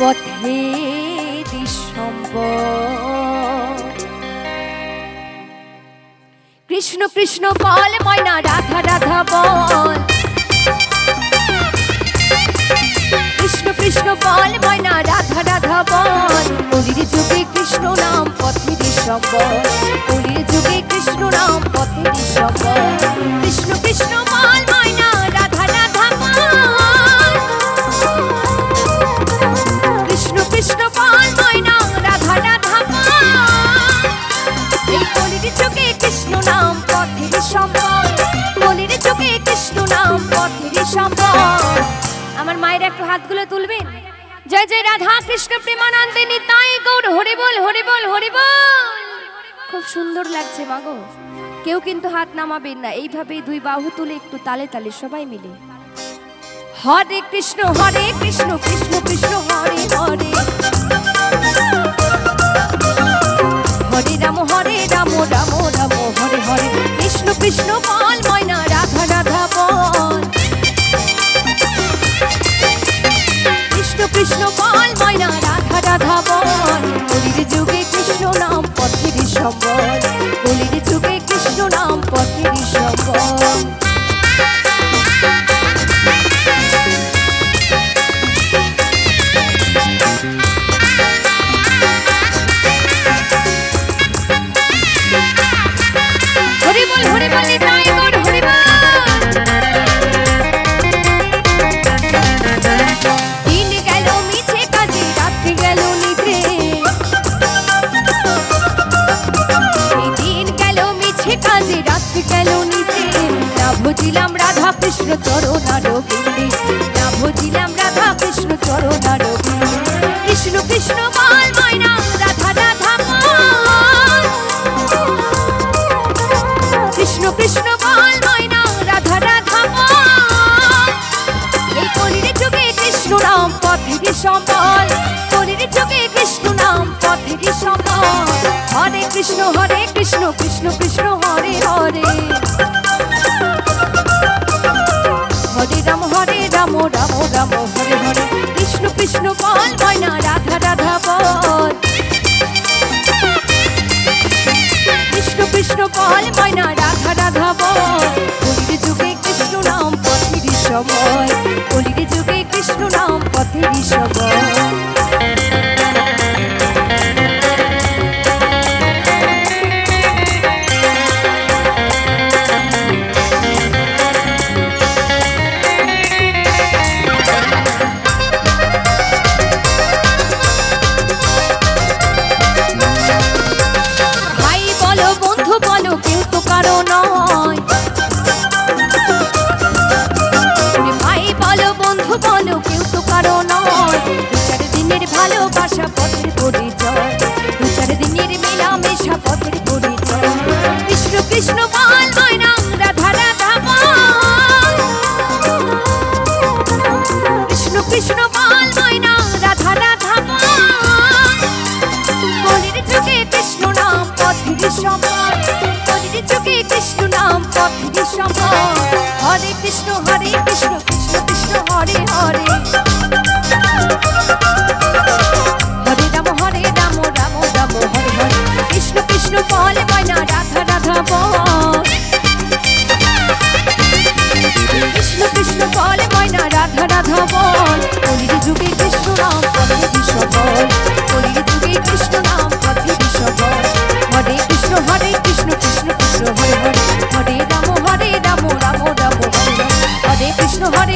পথে দিসম্ব কৃষ্ণ কৃষ্ণ বল, ময়না রাধা রাধা বল। কৃষ্ণ কৃষ্ণ বল, ময়না রাধা রাধা বল। মন্দির যুগে কৃষ্ণ নাম পথের সম্বল কলির যুগে কৃষ্ণ নাম, পথের সম্বল কলির যুগে কৃষ্ণ নাম, পথের সম্বল আমার মায়ের একটু হাতগুলো তুলবেন? জয় জয় রাধা কৃষ্ণ প্রেমানন্দে নিতাই গৌর, হরি বল হরি বল হরি বল। খুব সুন্দর লাগছে মাগো কেউ কিন্তু হাত নামাবেন না। এইভাবেই দুই বাহু তুলে একটু তালে তালে সবাই মিলে। হরে কৃষ্ণ হরে কৃষ্ণ কৃষ্ণ কৃষ্ণ, হরে হরে। কৃষ্ণ পাল ময়না রাধা রাধা বল। যুগে কৃষ্ণ নাম পথের সম্বল না রাধা কৃষ্ণ চরণার বিন্দে না বুঝিলাম রাধা কৃষ্ণ চরণার বিন্দে কৃষ্ণ কৃষ্ণ বল ময়না, রাধা রাধা কৃষ্ণ কৃষ্ণ বল ময়না, রাধা রাধা এই কলির যুগে কৃষ্ণ নাম, পথের সম্বল। কলির যুগে কৃষ্ণ নাম, পথের সম্বল। হরে কৃষ্ণ হরে কৃষ্ণ কৃষ্ণ কৃষ্ণ, হরে হরে। রাম রাম ভালোবাসা পথের পরিচয়। দু চার দিনের মেলামেশা পথের পরিচয়। কৃষ্ণ কৃষ্ণ